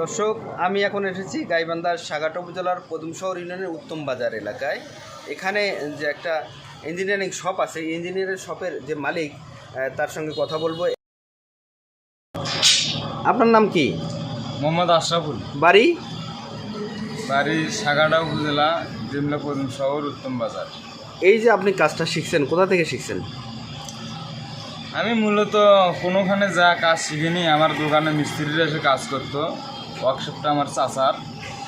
দর্শক আমি এখন এসেছি গাইবান্ধার সাগাটা উপজেলার পদুমশহর ইউনিয়নের উত্তম বাজার এলাকায়। এখানে যে একটা ইঞ্জিনিয়ারিং শপ আছে ইঞ্জিনিয়ারিং শপের যে মালিক তার সঙ্গে কথা বলব। আপনার নাম কি? মোহাম্মদ আশরাফুল। বাড়ি? বাড়ি সাগাড়া উপজেলা জিমলা পদুম শহর উত্তম বাজার। এই যে আপনি কাজটা শিখছেন কোথা থেকে শিখছেন? আমি মূলত কোনোখানে যা কাজ শিখিনি আমার দোকানে মিস্ত্রিরা এসে কাজ করতো। ওয়ার্কশপটা আমার চাচার।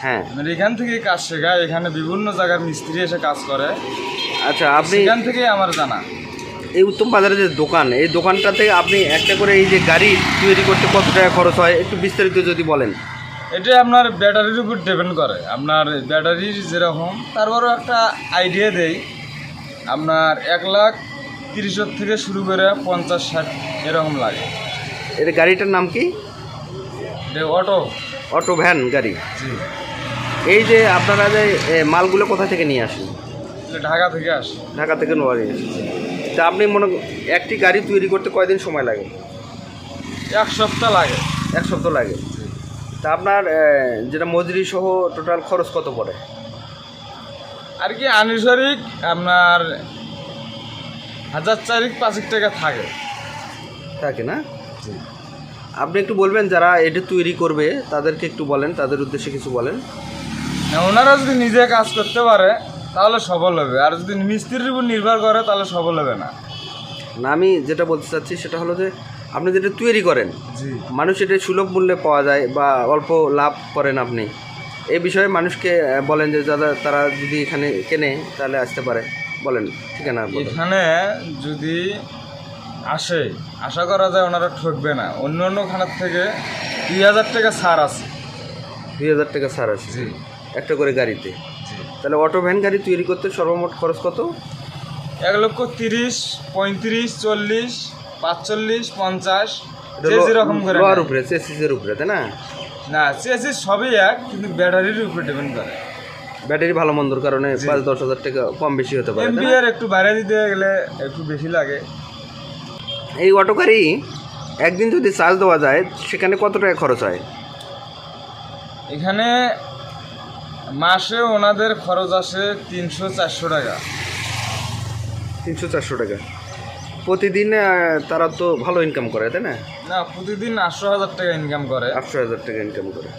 হ্যাঁ। আমার এখান থেকে কাজ শেখা এখানে বিভিন্ন জায়গার মিস্ত্রি এসে কাজ করে। আচ্ছা আপনি এখান থেকেই আমার জানা। এই উত্তম বাজারের যে দোকান এই দোকানটা থেকে আপনি একটা করে এই যে গাড়ি তৈরি করতে কত টাকা খরচ হয়? একটু বিস্তারিত যদি বলেন। এটা আপনার ব্যাটারির উপর ডিপেন্ড করে। আপনার ব্যাটারির যেরকম তারপরও একটা আইডিয়া দেই। আপনার এক লাখ তিরিশের থেকে শুরু করে পঞ্চাশ ষাট এরকম লাগে। এটা গাড়িটার নাম কি? অটো অটো ভ্যান গাড়ি। এই যে আপনারা যে মালগুলো কোথা থেকে নিয়ে আসেন? ঢাকা থেকে আসে। ঢাকা থেকে নোয়ারি তা আপনি মনে একটি গাড়ি তৈরি করতে কয়দিন সময় লাগে? এক সপ্তাহ লাগে। এক সপ্তাহ লাগে। তা আপনার যেটা মজুরি সহ টোটাল খরচ কত পড়ে? আর কি আনুসারিক আপনার হাজার চারিক পাঁচেক টাকা থাকে। থাকে না? আপনি একটু বলবেন যারা এটা তৈরি করবে তাদেরকে একটু বলেন তাদের উদ্দেশ্যে কিছু বলেন। না, ওনারা যদি নিজে কাজ করতে পারে তাহলে সফল হবে। আর যদি মিস্ত্রির উপর নির্ভর করে তাহলে সফল হবে না। না আমি যেটা বলতে চাচ্ছি সেটা হলো যে আপনি যেটা তৈরি করেন মানুষ এটা সুলভ মূল্যে পাওয়া যায় বা অল্প লাভ করেন আপনি। এই বিষয়ে মানুষকে বলেন যে দাদা তারা যদি এখানে কেনে তাহলে আসতে পারে। বলেন ঠিকানা এখানে যদি আসে। আশা করা যায় ওনারা ঠকবে না। অন্য অন্য খানার থেকে দুই হাজার টাকা ছাড় আছে। দুই হাজার টাকা ছাড় আছে। জি। একটা করে গাড়িতে? তাহলে অটো ভ্যান গাড়ি তৈরি করতে সর্বমোট খরচ কত? এক লক্ষ তিরিশ পঁয়ত্রিশ চল্লিশ পাঁচচল্লিশ পঞ্চাশ যেরকম করে নেয়। উপরে চেসিসের উপরে তাই না? না চেয়েছি সবই এক কিন্তু ব্যাটারির উপরে ডিপেন্ড করে। ব্যাটারি ভালো মন্দর কারণে পাঁচ দশ হাজার টাকা কম বেশি হতে পারে? এমবিআর একটু বাইরে দিতে গেলে একটু বেশি লাগে। এই অটো গাড়ি একদিন যদি চার্জ দেওয়া যায় সেখানে কত টাকা খরচ হয়? এখানে মাসে ওনাদের খরচ আসে তিনশো চারশো টাকা। তিনশো চারশো টাকা। প্রতিদিন তারা তো ভালো ইনকাম করে তাই না? না প্রতিদিন আটশো হাজার টাকা ইনকাম করে। আটশো হাজার টাকা ইনকাম করে।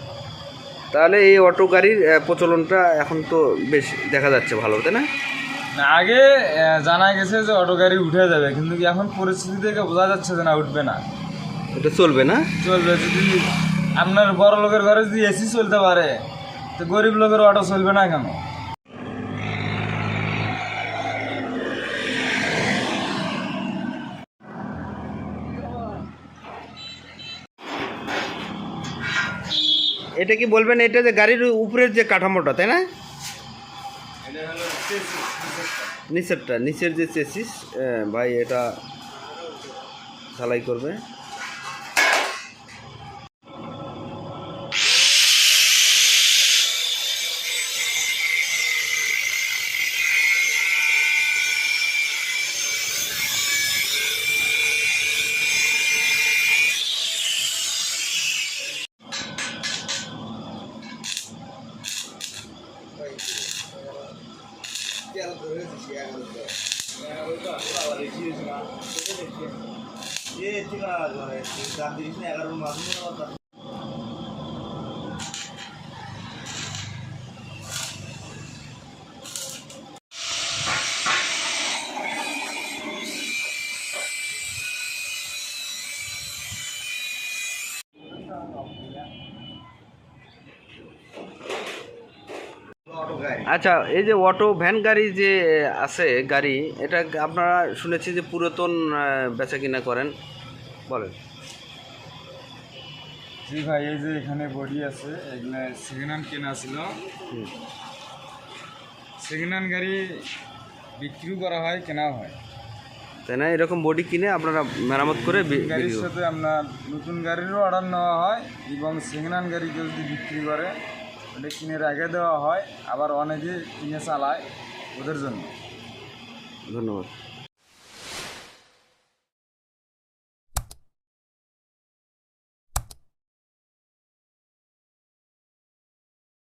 তাহলে এই অটো গাড়ির প্রচলনটা এখন তো বেশ দেখা যাচ্ছে ভালো তাই না না, আগে জানা গেছে যে অটো গাড়ি উঠে যাবে কিন্তু এখন পরিস্থিতি থেকে বোঝা যাচ্ছে যে না উঠবে না। এটা চলবে না? চলবে যদি আপনার বড় লোকের ঘরে যদি এসি চলতে পারে তো গরিব লোকের অটো চলবে না কেন? এটা কি বলবেন এটা যে গাড়ির উপরের যে কাঠামোটা তাই না? নিচেরটা নিচের যে চেসিস ভাই এটা সালাই করবে। এগারো মাস আচ্ছা এই যে অটো ভ্যান গাড়ি যে আছে গাড়ি এটা আপনারা শুনেছি যে পুরাতন বেচা কিনা করেন। বলেন। জি ভাই এই যে এখানে বডি আছে এগুলা সেকেন্ড হ্যান্ড কেনা ছিল। সেকেন্ড হ্যান্ড গাড়ি বিক্রিও করা হয় কেনাও হয়। তাই না? এরকম বডি কিনে আপনারা মেরামত করে গাড়ির সাথে আপনার নতুন গাড়িরও অর্ডার নেওয়া হয় এবং সেকেন্ড হ্যান্ড গাড়ি যদি বিক্রি করে ওটা কিনে রেখে দেওয়া হয় আবার অনেকে কিনে চালায় ওদের জন্য। ধন্যবাদ।